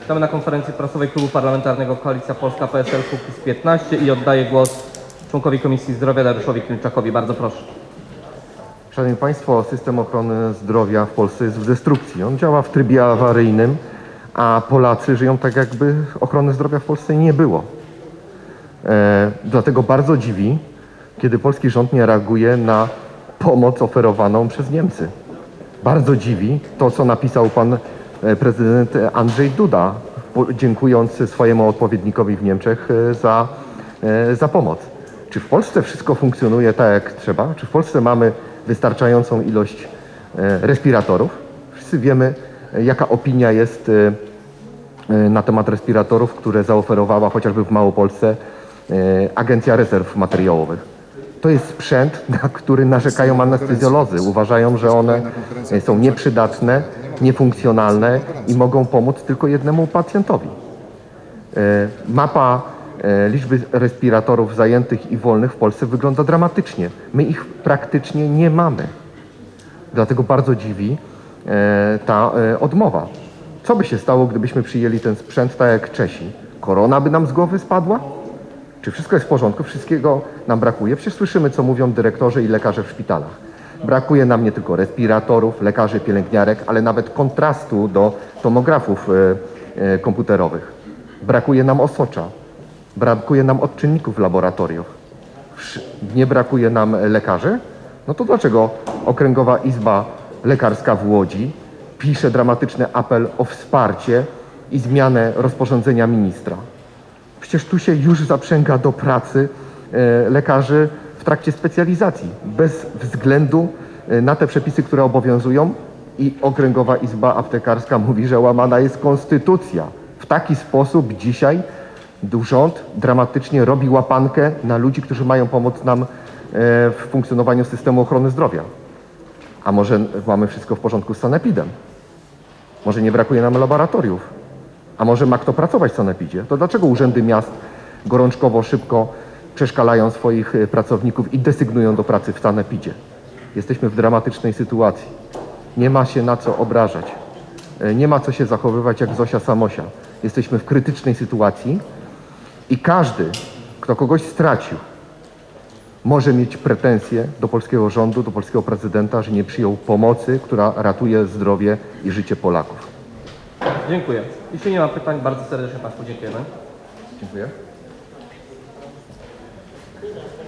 Witamy na konferencji prasowej Klubu Parlamentarnego Koalicja Polska PSL Kukiz 15 i oddaję głos członkowi Komisji Zdrowia Dariuszowi Klimczakowi. Bardzo proszę. Szanowni Państwo, system ochrony zdrowia w Polsce jest w destrukcji. On działa w trybie awaryjnym, a Polacy żyją tak, jakby ochrony zdrowia w Polsce nie było. E, dlatego bardzo dziwi, kiedy polski rząd nie reaguje na pomoc oferowaną przez Niemcy. Bardzo dziwi to, co napisał pan prezydent Andrzej Duda, dziękując swojemu odpowiednikowi w Niemczech e, za, e, za pomoc. Czy w Polsce wszystko funkcjonuje tak, jak trzeba? Czy w Polsce mamy wystarczającą ilość e, respiratorów? Wszyscy wiemy, e, jaka opinia jest e, e, na temat respiratorów, które zaoferowała chociażby w Małopolsce e, Agencja Rezerw Materiałowych. To jest sprzęt, na który narzekają anestezjolodzy. Uważają, że one e, są nieprzydatne, niefunkcjonalne i mogą pomóc tylko jednemu pacjentowi. E, Mapa e, liczby respiratorów zajętych i wolnych w Polsce wygląda dramatycznie. My ich praktycznie nie mamy. Dlatego bardzo dziwi e, ta odmowa. Co by się stało, gdybyśmy przyjęli ten sprzęt tak jak Czesi? Korona by nam z głowy spadła? Czy wszystko jest w porządku? Wszystkiego nam brakuje? Przecież słyszymy, co mówią dyrektorzy i lekarze w szpitalach. Brakuje nam nie tylko respiratorów, lekarzy, pielęgniarek, ale nawet kontrastu do tomografów e, e, komputerowych. Brakuje nam osocza. Brakuje nam odczynników w laboratoriach. Nie brakuje nam lekarzy? No to dlaczego Okręgowa Izba Lekarska w Łodzi pisze dramatyczny apel o wsparcie i zmianę rozporządzenia ministra? Przecież tu się już zaprzęga do pracy e, lekarzy w trakcie specjalizacji, bez względu e, na te przepisy, które obowiązują i Okręgowa Izba Aptekarska mówi, że łamana jest konstytucja. W taki sposób dzisiaj rząd dramatycznie robi łapankę na ludzi, którzy mają pomóc nam e, w funkcjonowaniu systemu ochrony zdrowia. A może mamy wszystko w porządku z sanepidem? Może nie brakuje nam laboratoriów? A może ma kto pracować w sanepidzie? To dlaczego urzędy miast gorączkowo, szybko przeszkalają swoich e, pracowników i desygnują do pracy w sanepidzie? Jesteśmy w dramatycznej sytuacji. Nie ma się na co obrażać. E, Nie ma co się zachowywać jak Zosia Samosia. Jesteśmy w krytycznej sytuacji i każdy, kto kogoś stracił, może mieć pretensje do polskiego rządu, do polskiego prezydenta, że nie przyjął pomocy, która ratuje zdrowie i życie Polaków. Dziękuję. Jeśli nie ma pytań, bardzo serdecznie Państwu dziękujemy. Dziękuję. Thank you.